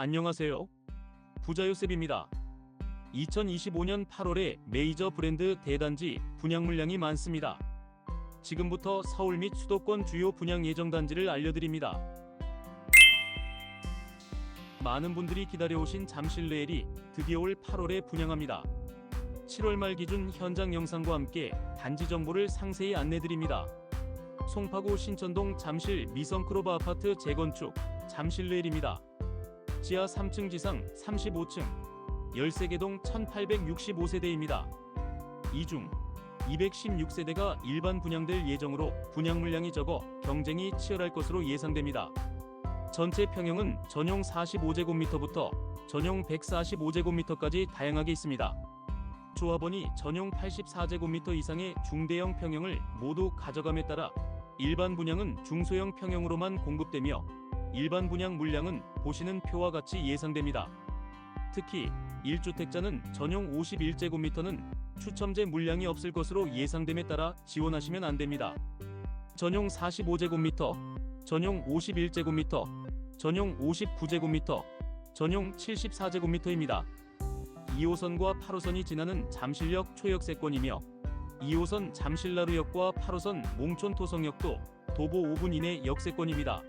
안녕하세요. 부자 요셉입니다. 2025년 8월에 메이저 브랜드 대단지 분양 물량이 많습니다. 지금부터 서울 및 수도권 주요 분양 예정 단지를 알려드립니다. 많은 분들이 기다려오신 잠실 레일이 드디어 올 8월에 분양합니다. 7월 말 기준 현장 영상과 함께 단지 정보를 상세히 안내드립니다. 송파구 신천동 잠실 미성크로바 아파트 재건축 잠실 레일입니다. 지하 3층 지상 35층 13개 동 1865세대입니다. 이 중 216세대가 일반 분양될 예정으로 분양 물량이 적어 경쟁이 치열할 것으로 예상됩니다. 전체 평형은 전용 45제곱미터부터 전용 145제곱미터까지 다양하게 있습니다. 조합원이 전용 84제곱미터 이상의 중대형 평형을 모두 가져감에 따라 일반 분양은 중소형 평형으로만 공급되며 일반 분양 물량은 보시는 표와 같이 예상됩니다. 특히 1주택자는 전용 51제곱미터는 추첨제 물량이 없을 것으로 예상됨에 따라 지원하시면 안 됩니다. 전용 45제곱미터, 전용 51제곱미터, 전용 59제곱미터, 전용 74제곱미터입니다. 2호선과 8호선이 지나는 잠실역 초역세권이며 2호선 잠실나루역과 8호선 몽촌토성역도 도보 5분 이내 역세권입니다.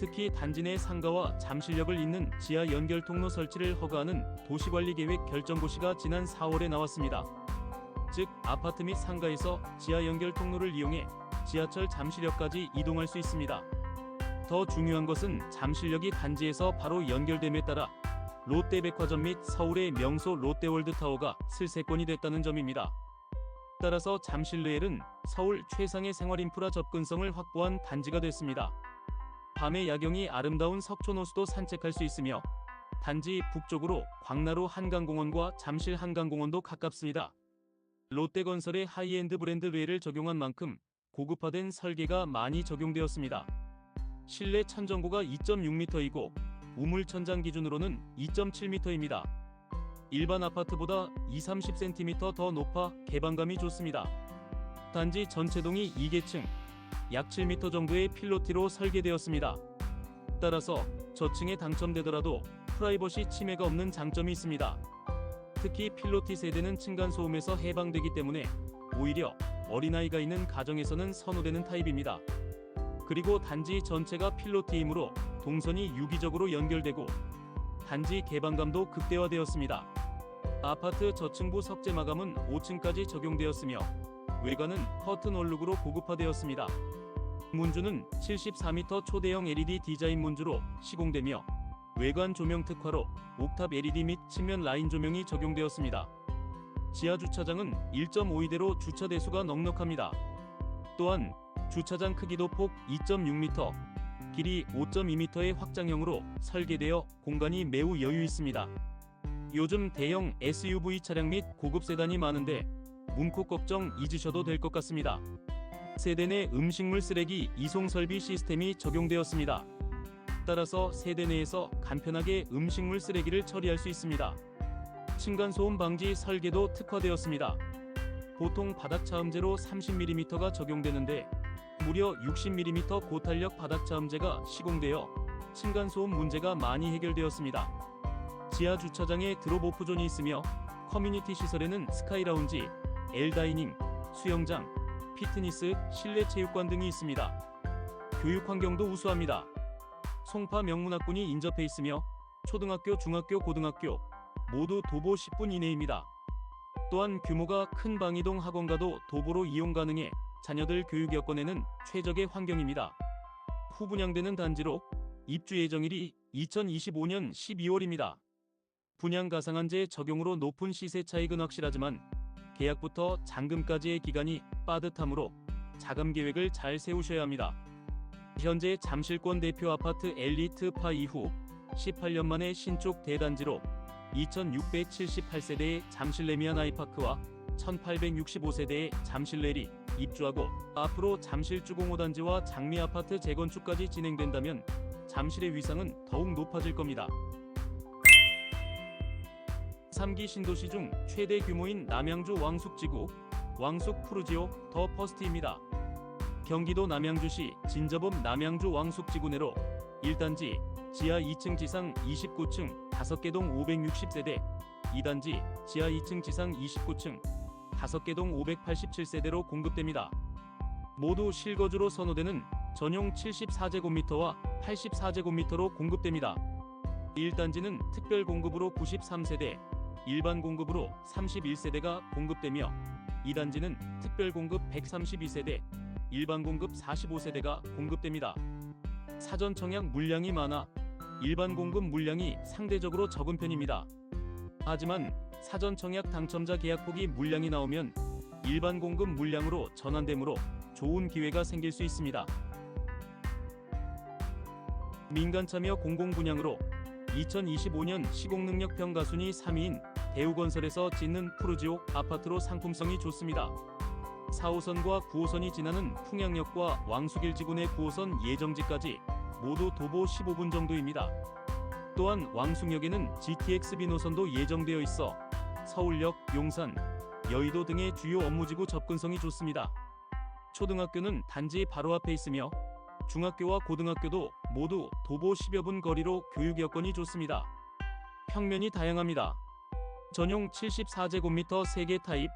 특히 단지 내 상가와 잠실역을 잇는 지하 연결 통로 설치를 허가하는 도시관리계획 결정고시가 지난 4월에 나왔습니다. 즉 아파트 및 상가에서 지하 연결 통로를 이용해 지하철 잠실역까지 이동할 수 있습니다. 더 중요한 것은 잠실역이 단지에서 바로 연결됨에 따라 롯데백화점 및 서울의 명소 롯데월드타워가 슬세권이 됐다는 점입니다. 따라서 잠실레일은 서울 최상의 생활인프라 접근성을 확보한 단지가 됐습니다. 밤의 야경이 아름다운 석촌호수도 산책할 수 있으며 단지 북쪽으로 광나루 한강공원과 잠실 한강공원도 가깝습니다. 롯데건설의 하이엔드 브랜드 레일을 적용한 만큼 고급화된 설계가 많이 적용되었습니다. 실내 천정고가 2.6m이고 우물 천장 기준으로는 2.7m입니다. 일반 아파트보다 2-30cm 더 높아 개방감이 좋습니다. 단지 전체 동이 2계층, 약 7m 정도의 필로티로 설계되었습니다. 따라서 저층에 당첨되더라도 프라이버시 침해가 없는 장점이 있습니다. 특히 필로티 세대는 층간 소음에서 해방되기 때문에 오히려 어린아이가 있는 가정에서는 선호되는 타입입니다. 그리고 단지 전체가 필로티이므로 동선이 유기적으로 연결되고 단지 개방감도 극대화되었습니다. 아파트 저층부 석재 마감은 5층까지 적용되었으며 외관은 커튼 얼룩으로 고급화되었습니다. 문주는 74m 초대형 LED 디자인 문주로 시공되며 외관 조명 특화로 옥탑 LED 및 측면 라인 조명이 적용되었습니다. 지하 주차장은 1.5위대로 주차 대수가 넉넉합니다. 또한 주차장 크기도 폭 2.6m, 길이 5.2m의 확장형으로 설계되어 공간이 매우 여유 있습니다. 요즘 대형 SUV 차량 및 고급 세단이 많은데 문콕 걱정 잊으셔도 될 것 같습니다. 세대 내 음식물 쓰레기 이송 설비 시스템이 적용되었습니다. 따라서 세대 내에서 간편하게 음식물 쓰레기를 처리할 수 있습니다. 층간 소음 방지 설계도 특화되었습니다. 보통 바닥 차음제로 30mm가 적용되는데 무려 60mm 고탄력 바닥 차음제가 시공되어 층간 소음 문제가 많이 해결되었습니다. 지하 주차장에 드롭 오프 존이 있으며 커뮤니티 시설에는 스카이 라운지, L 다이닝, 수영장, 피트니스, 실내 체육관 등이 있습니다. 교육 환경도 우수합니다. 송파 명문학군이 인접해 있으며 초등학교, 중학교, 고등학교 모두 도보 10분 이내입니다. 또한 규모가 큰 방이동 학원가도 도보로 이용 가능해 자녀들 교육 여건에는 최적의 환경입니다. 후 분양되는 단지로 입주 예정일이 2025년 12월입니다. 분양 가상한제 적용으로 높은 시세 차익은 확실하지만 계약부터 잔금까지의 기간이 빠듯하므로 자금 계획을 잘 세우셔야 합니다. 현재 잠실권 대표 아파트 엘리트파 이후 18년 만에 신축 대단지로 2678세대의 잠실 레미안 아이파크와 1865세대의 잠실 레리 입주하고 앞으로 잠실 주공호 단지와 장미 아파트 재건축까지 진행된다면 잠실의 위상은 더욱 높아질 겁니다. 3기 신도시 중 최대 규모인 남양주 왕숙지구 왕숙 푸르지오 더 퍼스트입니다. 경기도 남양주시 진저범 남양주 왕숙지구 내로 1단지 지하 2층 지상 29층 5개 동 560세대 2단지 지하 2층 지상 29층 5개 동 587세대로 공급됩니다. 모두 실거주로 선호되는 전용 74제곱미터와 84제곱미터로 공급됩니다. 1단지는 특별 공급으로 93세대, 일반 공급으로 31세대가 공급되며 2단지는 특별 공급 132세대, 일반 공급 45세대가 공급됩니다. 사전 청약 물량이 많아 일반 공급 물량이 상대적으로 적은 편입니다. 하지만 사전 청약 당첨자 계약 폭이 물량이 나오면 일반 공급 물량으로 전환되므로 좋은 기회가 생길 수 있습니다. 민간 참여 공공 분양으로 2025년 시공능력 평가 순위 3위인 대우건설에서 짓는 푸르지오 아파트로 상품성이 좋습니다. 4호선과 9호선이 지나는 풍양역과 왕수길 지구내 9호선 예정지까지 모두 도보 15분 정도입니다. 또한 왕숙역에는 GTX-B 노선도 예정되어 있어 서울역, 용산, 여의도 등의 주요 업무지구 접근성이 좋습니다. 초등학교는 단지 바로 앞에 있으며 중학교와 고등학교도 모두 도보 10여 분 거리로 교육 여건이 좋습니다. 평면이 다양합니다. 전용 74제곱미터 3개 타입,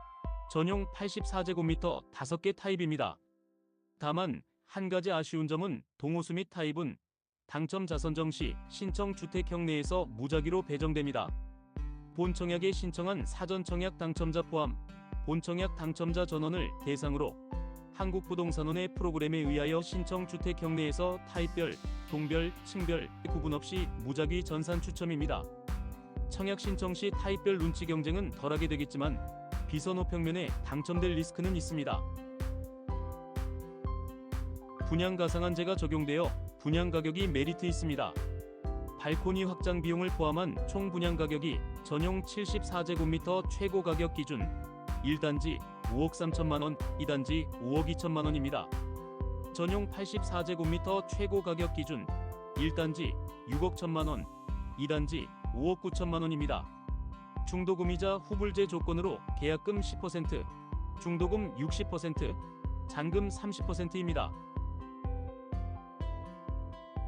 전용 84제곱미터 5개 타입입니다. 다만 한 가지 아쉬운 점은 동호수 및 타입은 당첨 자 선정 시 신청 주택형 내에서 무작위로 배정됩니다. 본청약에 신청한 사전 청약 당첨자 포함 본청약 당첨자 전원을 대상으로 한국부동산원의 프로그램에 의하여 신청 주택형 내에서 타입별, 동별, 층별 구분 없이 무작위 전산 추첨입니다. 청약 신청 시 타입별 눈치 경쟁은 덜하게 되겠지만 비선호 평면에 당첨될 리스크는 있습니다. 분양 가상한제가 적용되어 분양 가격이 메리트 있습니다. 발코니 확장 비용을 포함한 총 분양 가격이 전용 74제곱미터 최고 가격 기준 1단지 5억 3천만 원, 2단지 5억 2천만 원입니다. 전용 84제곱미터 최고 가격 기준 1단지 6억 1천만 원, 2단지 5억 9천만 원입니다. 중도금이자 후불제 조건으로 계약금 10%, 중도금 60%, 잔금 30%입니다.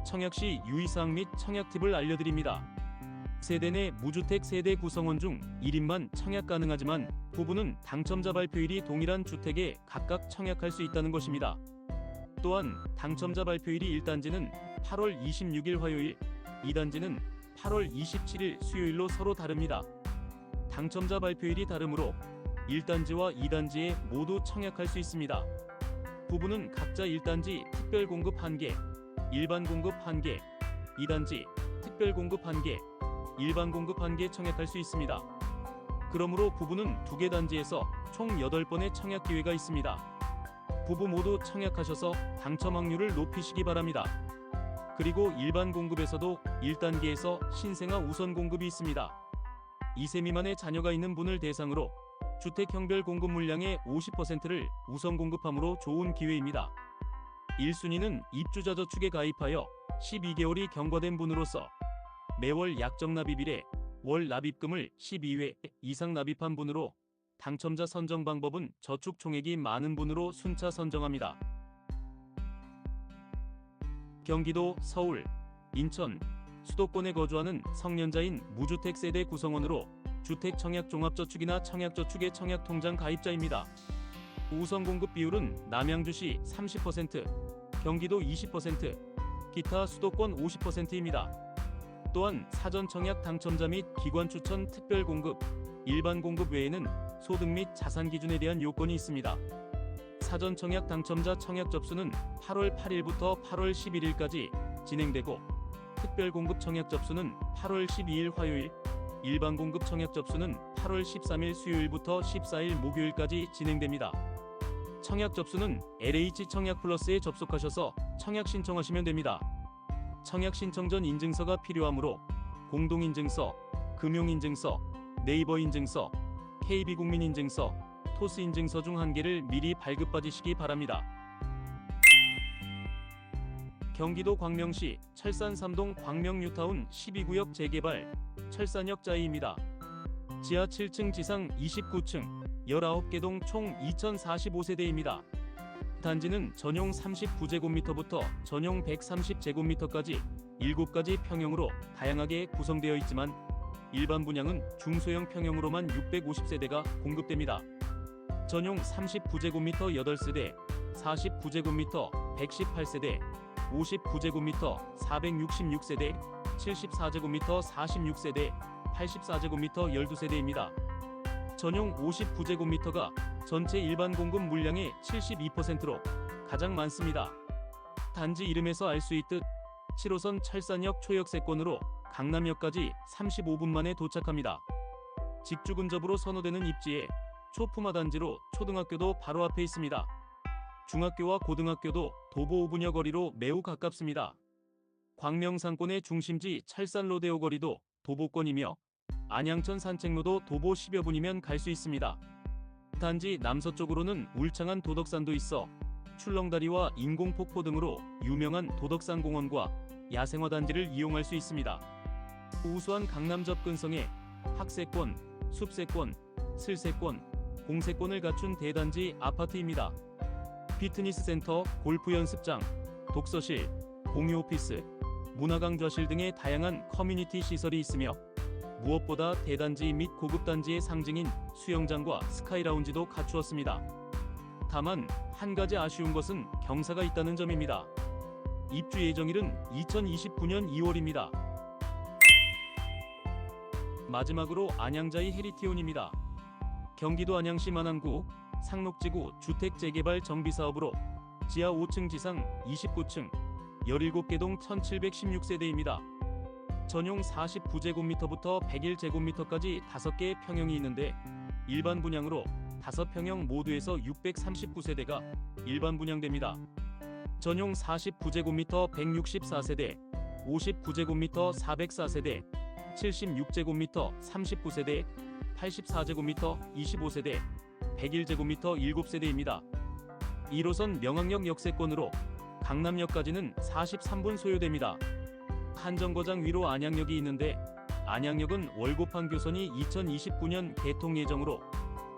청약 시 유의사항 및 청약 팁을 알려드립니다. 세대 내 무주택 세대 구성원 중 1인만 청약 가능하지만 부부는 당첨자 발표일이 동일한 주택에 각각 청약할 수 있다는 것입니다. 또한 당첨자 발표일이 1단지는 8월 26일 화요일, 2단지는 8월 27일 수요일로 서로 다릅니다. 당첨자 발표일이 다르므로 1단지와 2단지에 모두 청약할 수 있습니다. 부부는 각자 1단지 특별 공급 1개, 일반 공급 1개, 2단지 특별 공급 1개, 일반 공급 1개 청약할 수 있습니다. 그러므로 부부는 2개 단지에서 총 8번의 청약 기회가 있습니다. 부부 모두 청약하셔서 당첨 확률을 높이시기 바랍니다. 그리고 일반 공급에서도 1단계에서 신생아 우선 공급이 있습니다. 2세 미만의 자녀가 있는 분을 대상으로 주택형별 공급 물량의 50%를 우선 공급함으로 좋은 기회입니다. 1순위는 입주자 저축에 가입하여 12개월이 경과된 분으로서 매월 약정 납입일에 월 납입금을 12회 이상 납입한 분으로 당첨자 선정 방법은 저축 총액이 많은 분으로 순차 선정합니다. 경기도, 서울, 인천, 수도권에 거주하는 성년자인 무주택 세대 구성원으로 주택 청약 종합저축이나 청약저축의 청약통장 가입자입니다. 우선 공급 비율은 남양주시 30%, 경기도 20%, 기타 수도권 50%입니다. 또한 사전 청약 당첨자 및 기관 추천 특별 공급, 일반 공급 외에는 소득 및 자산 기준에 대한 요건이 있습니다. 사전 청약 당첨자 청약 접수는 8월 8일부터 8월 11일까지 진행되고 특별 공급 청약 접수는 8월 12일 화요일, 일반 공급 청약 접수는 8월 13일 수요일부터 14일 목요일까지 진행됩니다. 청약 접수는 LH 청약 플러스에 접속하셔서 청약 신청하시면 됩니다. 청약 신청 전 인증서가 필요하므로 공동인증서, 금융인증서, 네이버 인증서, KB국민인증서, 토스 인증서 중 한 개를 미리 발급받으시기 바랍니다. 경기도 광명시 철산 3동 광명 뉴타운 12구역 재개발 철산역 자이입니다. 지하 7층 지상 29층 19개 동 총 2045세대입니다. 단지는 전용 39제곱미터부터 전용 130제곱미터까지 7가지 평형으로 다양하게 구성되어 있지만 일반 분양은 중소형 평형으로만 650세대가 공급됩니다. 전용 39제곱미터 8세대, 49제곱미터 118세대, 59제곱미터 466세대, 74제곱미터 46세대, 84제곱미터 12세대입니다. 전용 59제곱미터가 전체 일반 공급 물량의 72%로 가장 많습니다. 단지 이름에서 알 수 있듯 7호선 철산역 초역세권으로 강남역까지 35분 만에 도착합니다. 직주 근접으로 선호되는 입지에 초품화 단지로 초등학교도 바로 앞에 있습니다. 중학교와 고등학교도 도보 5분여 거리로 매우 가깝습니다. 광명상권의 중심지 철산 로데오 거리도 도보권이며 안양천 산책로도 도보 10여 분이면 갈 수 있습니다. 단지 남서쪽으로는 울창한 도덕산도 있어 출렁다리와 인공폭포 등으로 유명한 도덕산 공원과 야생화 단지를 이용할 수 있습니다. 우수한 강남 접근성에 학세권, 숲세권, 슬세권, 공세권을 갖춘 대단지 아파트입니다. 피트니스 센터, 골프 연습장, 독서실, 공유 오피스, 문화 강좌실 등의 다양한 커뮤니티 시설이 있으며 무엇보다 대단지 및 고급 단지의 상징인 수영장과 스카이 라운지도 갖추었습니다. 다만 한 가지 아쉬운 것은 경사가 있다는 점입니다. 입주 예정일은 2029년 2월입니다. 마지막으로 안양자이 헤리티온입니다. 경기도 안양시 만안구 상록지구 주택 재개발 정비 사업으로 지하 5층 지상 29층 17개 동 1716세대입니다. 전용 49제곱미터부터 101제곱미터까지 5개의 평형이 있는데 일반 분양으로 5평형 모두에서 639세대가 일반 분양됩니다. 전용 49제곱미터 164세대, 59제곱미터 404세대, 76제곱미터 39세대, 84제곱미터 25세대, 101제곱미터 7세대입니다. 1호선 명항역 역세권으로 강남역까지는 43분 소요됩니다. 한정거장 위로 안양역이 있는데 안양역은 월곡판 교선이 2029년 개통 예정으로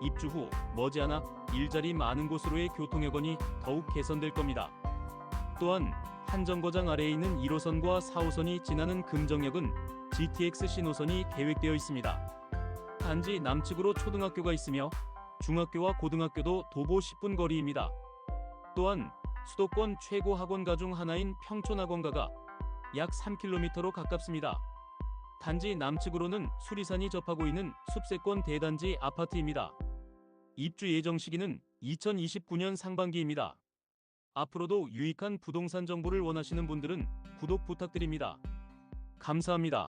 입주 후 머지않아 일자리 많은 곳으로의 교통 여건이 더욱 개선될 겁니다. 또한 한정거장 아래에 있는 1호선과 4호선이 지나는 금정역은 GTX 신호선이 계획되어 있습니다. 단지 남측으로 초등학교가 있으며 중학교와 고등학교도 도보 10분 거리입니다. 또한 수도권 최고 학원가 중 하나인 평촌학원가가 약 3km로 가깝습니다. 단지 남측으로는 수리산이 접하고 있는 숲세권 대단지 아파트입니다. 입주 예정 시기는 2029년 상반기입니다. 앞으로도 유익한 부동산 정보를 원하시는 분들은 구독 부탁드립니다. 감사합니다.